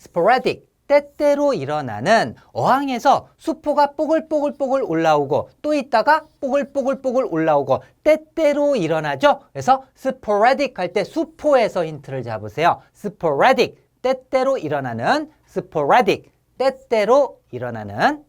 sporadic, 때때로 일어나는 어항에서 수포가 뽀글뽀글뽀글 올라오고 또 있다가 뽀글뽀글뽀글 올라오고 때때로 일어나죠. 그래서 sporadic 할 때 수포에서 힌트를 잡으세요. sporadic, 때때로 일어나는 sporadic, 때때로 일어나는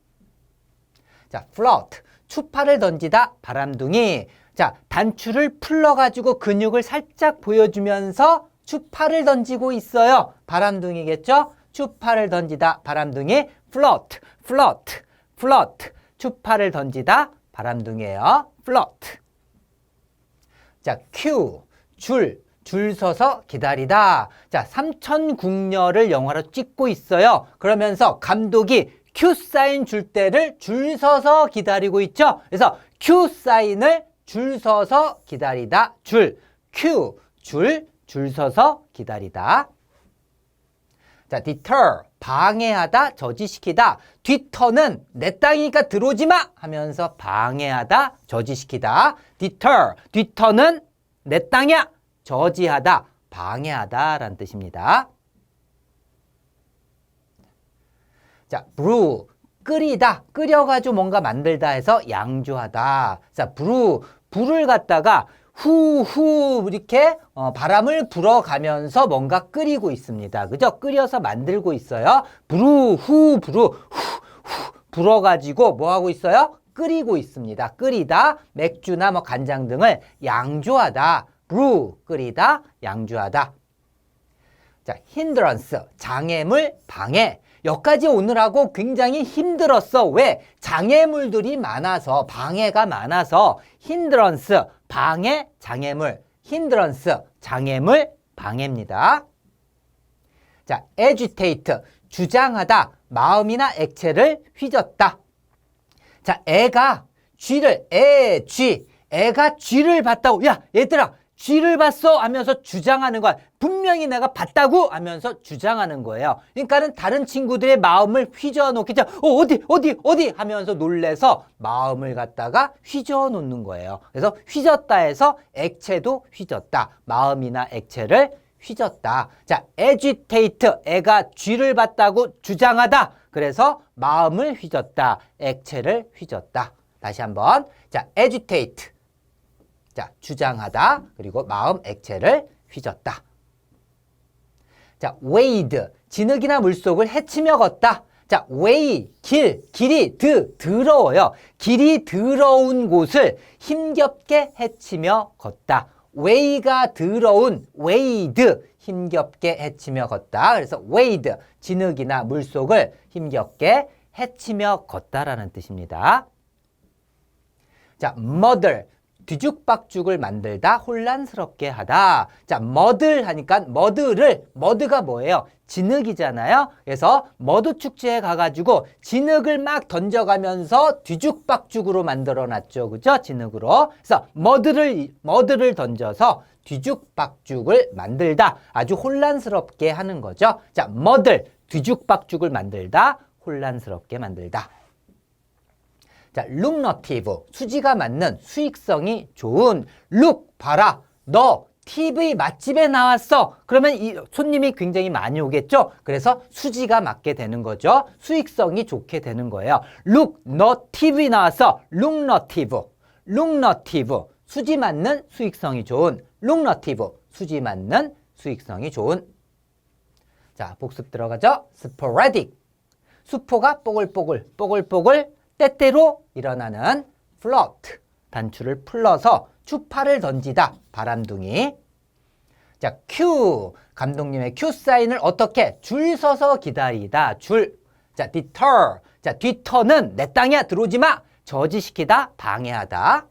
자, float, 추파를 던지다 바람둥이. 자, 단추를 풀러 가지고 근육을 살짝 보여주면서 추파를 던지고 있어요. 바람둥이겠죠? 추파를 던지다 바람둥이. float, float, float. 추파를 던지다 바람둥이에요. float. 자, queue, 줄, 줄 서서 기다리다. 자, 삼천궁녀를 영화로 찍고 있어요. 그러면서 감독이 큐 사인 줄 때를 줄 서서 기다리고 있죠. 그래서 큐 사인을 줄 서서 기다리다. 줄, 큐, 줄, 줄 서서 기다리다. 자, deter, 방해하다, 저지시키다. 뒤터는 내 땅이니까 들어오지 마! 하면서 방해하다, 저지시키다. deter, 뒤터는 내 땅이야! 저지하다, 방해하다 라는 뜻입니다. 자, brew, 끓이다, 끓여가지고 뭔가 만들다 해서 양조하다. 자, brew, 불을 갖다가 후후 이렇게 어, 바람을 불어가면서 뭔가 끓이고 있습니다. 그죠? 끓여서 만들고 있어요. 부르 후 부르 후후 불어가지고 뭐 하고 있어요? 끓이고 있습니다. 끓이다 맥주나 뭐 간장 등을 양조하다. 브루 끓이다 양조하다. 자, hindrance 장애물 방해. 여기까지 오느라고 굉장히 힘들었어. 왜? 장애물들이 많아서 방해가 많아서 hindrance 방해 장애물 hindrance 장애물 방해입니다. 자, agitate 주장하다 마음이나 액체를 휘젓다. 자, 애가 쥐를 애, 쥐 애가 쥐를 봤다고 야 얘들아 쥐를 봤어 하면서 주장하는 거야. 분명히 내가 봤다고 하면서 주장하는 거예요. 그러니까는 다른 친구들의 마음을 휘저어 놓겠죠. 어, 어디 어디 어디 하면서 놀래서 마음을 갖다가 휘저어 놓는 거예요. 그래서 휘졌다 해서 액체도 휘졌다. 마음이나 액체를 휘졌다. 자, agitate 애가 쥐를 봤다고 주장하다. 그래서 마음을 휘졌다. 액체를 휘졌다. 다시 한번. 자, agitate 자, 주장하다. 그리고 마음 액체를 휘졌다. 자, wade. 진흙이나 물속을 헤치며 걷다. 자, way, 길, 길이 드, 더러워요. 길이 더러운 곳을 힘겹게 헤치며 걷다. way가 더러운, wade, 힘겹게 헤치며 걷다. 그래서 wade, 진흙이나 물속을 힘겹게 헤치며 걷다라는 뜻입니다. 자, mother, 뒤죽박죽을 만들다 혼란스럽게 하다. 자, 머들 하니까 머드를 머드가 뭐예요? 진흙이잖아요. 그래서 머드 축제에 가가지고 진흙을 막 던져가면서 뒤죽박죽으로 만들어놨죠, 그죠? 진흙으로. 그래서 머드를 머드를 던져서 뒤죽박죽을 만들다. 아주 혼란스럽게 하는 거죠. 자, 머들 뒤죽박죽을 만들다. 혼란스럽게 만들다. 자, 룩너티브 수지가 맞는 수익성이 좋은 룩 봐라 너 TV 맛집에 나왔어. 그러면 이 손님이 굉장히 많이 오겠죠? 그래서 수지가 맞게 되는 거죠. 수익성이 좋게 되는 거예요. 룩 너 TV 나왔어. 룩너티브 룩너티브 수지 맞는 수익성이 좋은 룩너티브 수지 맞는 수익성이 좋은. 자 복습 들어가죠? 스포라딕 수포가 뽀글뽀글 뽀글뽀글 때때로 일어나는 float 단추를 풀러서 추파를 던지다. 바람둥이. 자 Q. 감독님의 Q 사인을 어떻게 줄 서서 기다리다. 줄자 deter. 자 뒤터는 내 땅이야 들어오지 마. 저지시키다. 방해하다.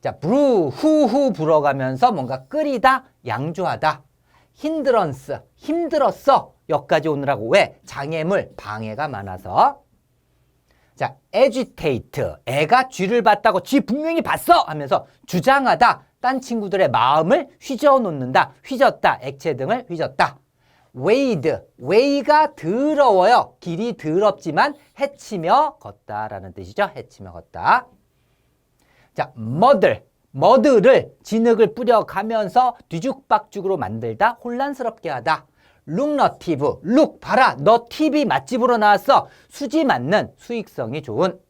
자 브루 후후 불어가면서 뭔가 끓이다. 양조하다. 힌드런스 힘들었어. 여기까지 오느라고. 왜? 장애물. 방해가 많아서 자, agitate. 애가 쥐를 봤다고 쥐 분명히 봤어 하면서 주장하다. 딴 친구들의 마음을 휘저어 놓는다. 휘졌다. 액체 등을 휘졌다. wade. way가 더러워요. 길이 더럽지만 헤치며 걷다라는 뜻이죠. 헤치며 걷다. 자, mudder. 머드를 진흙을 뿌려가면서 뒤죽박죽으로 만들다 혼란스럽게 하다. 룩너티브, 룩 봐라 너 TV 맛집으로 나왔어. 수지 맞는 수익성이 좋은.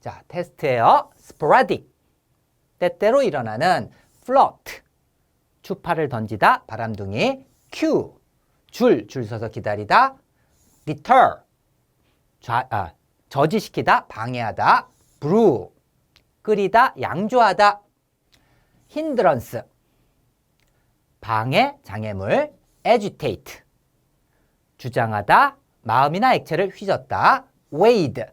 자 테스트예요. Sporadic. 때때로 일어나는 float. 추파를 던지다 바람둥이. Queue 줄, 줄 서서 기다리다. Deter. 좌, 아, 저지시키다 방해하다. Brew. 끓이다 양조하다. Hindrance. 방해 장애물 agitate. 주장하다 마음이나 액체를 휘젓다 wade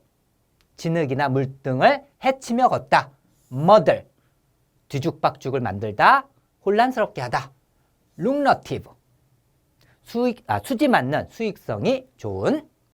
진흙이나 물 등을 헤치며 걷다 muddle. 뒤죽박죽을 만들다 혼란스럽게 하다 lucrative. 수익 아 수지 맞는 수익성이 좋은